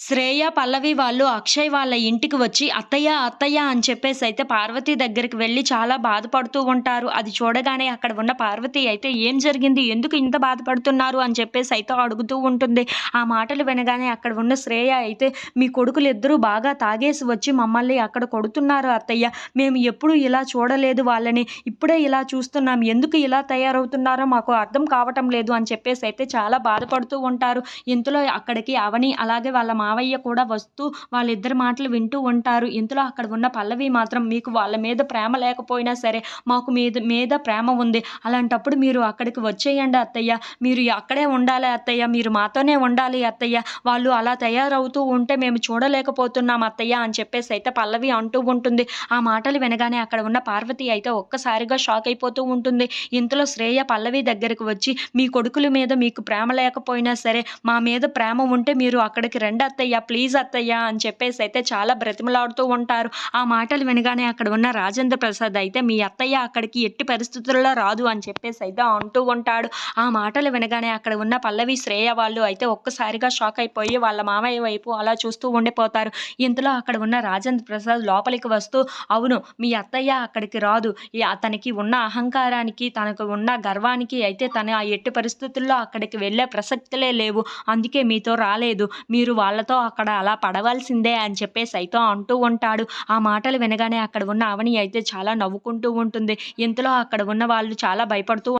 శ్రేయ పల్లవి వాళ్ళు అక్షయ్ వాళ్ళ ఇంటికి వచ్చి అత్తయ్య అత్తయ్య అని చెప్పేసి అయితే పార్వతి దగ్గరికి వెళ్ళి చాలా బాధపడుతూ ఉంటారు. అది చూడగానే అక్కడ ఉన్న పార్వతి అయితే ఏం జరిగింది? ఎందుకు ఇంత బాధపడుతున్నారు? అని చెప్పేసి అయితే అడుగుతూ ఉంటుంది. ఆ మాటలు వినగానే అక్కడ ఉన్న శ్రేయ అయితే మీ కొడుకులు ఇద్దరూ బాగా తాగేసి వచ్చి మమ్మల్ని అక్కడ కొడుతున్నారు అత్తయ్య. మేము ఎప్పుడు ఇలా చూడలేదు వాళ్ళని. ఇప్పుడే ఇలా చూస్తున్నాం. ఎందుకు ఇలా తయారవుతున్నారో మాకు అర్థం కావటం లేదు అని చెప్పేసి అయితే చాలా బాధపడుతూ ఉంటారు. ఇంతలో అక్కడికి అవని అలాగే వాళ్ళ మావయ్య కూడా వస్తూ వాళ్ళిద్దరి మాటలు వింటూ ఉంటారు. ఇంతలో అక్కడ ఉన్న పల్లవి మాత్రం మీకు వాళ్ళ మీద ప్రేమ లేకపోయినా సరే మాకు మీద మీద ప్రేమ ఉంది. అలాంటప్పుడు మీరు అక్కడికి వచ్చేయండి అత్తయ్య. మీరు అక్కడే ఉండాలి అత్తయ్య. మీరు మాతోనే ఉండాలి అత్తయ్య. వాళ్ళు అలా తయారవుతూ ఉంటే మేము చూడలేకపోతున్నాం అత్తయ్య అని చెప్పేసి అయితే పల్లవి అంటూ ఉంటుంది. ఆ మాటలు వినగానే అక్కడ ఉన్న పార్వతి అయితే ఒక్కసారిగా షాక్ అయిపోతూ ఉంటుంది. ఇంతలో శ్రేయ పల్లవి దగ్గరికి వచ్చి మీ కొడుకుల మీద మీకు ప్రేమ లేకపోయినా సరే మా మీద ప్రేమ ఉంటే మీరు అక్కడికి రండి అత్తయ్య ప్లీజ్ అత్తయ్య అని చెప్పేసి అయితే చాలా బ్రతిమలాడుతూ ఉంటారు. ఆ మాటలు వినగానే అక్కడ ఉన్న రాజేంద్ర ప్రసాద్ అయితే మీ అత్తయ్య అక్కడికి ఎట్టి పరిస్థితుల్లో రాదు అని చెప్పేసి అయితే అంటూ ఉంటాడు. ఆ మాటలు వినగానే అక్కడ ఉన్న పల్లవి శ్రేయ వాళ్ళు అయితే ఒక్కసారిగా షాక్ అయిపోయి వాళ్ళ మామయ్య వైపు అలా చూస్తూ ఉండిపోతారు. ఇంతలో అక్కడ ఉన్న రాజేంద్ర ప్రసాద్ లోపలికి వస్తూ అవును మీ అత్తయ్య అక్కడికి రాదు. అతనికి ఉన్న అహంకారానికి తనకు ఉన్న గర్వానికి అయితే తన ఆ ఎట్టి పరిస్థితుల్లో అక్కడికి వెళ్ళే ప్రసక్తులే లేవు. అందుకే మీతో రాలేదు. మీరు వాళ్ళ వాళ్ళతో అక్కడ అలా పడవలసిందే అని చెప్పేసి అయితే అంటూ ఉంటాడు. ఆ మాటలు వినగానే అక్కడ ఉన్న అవని అయితే చాలా నవ్వుకుంటూ ఉంటుంది. ఇంతలో అక్కడ ఉన్న వాళ్ళు చాలా భయపడుతూ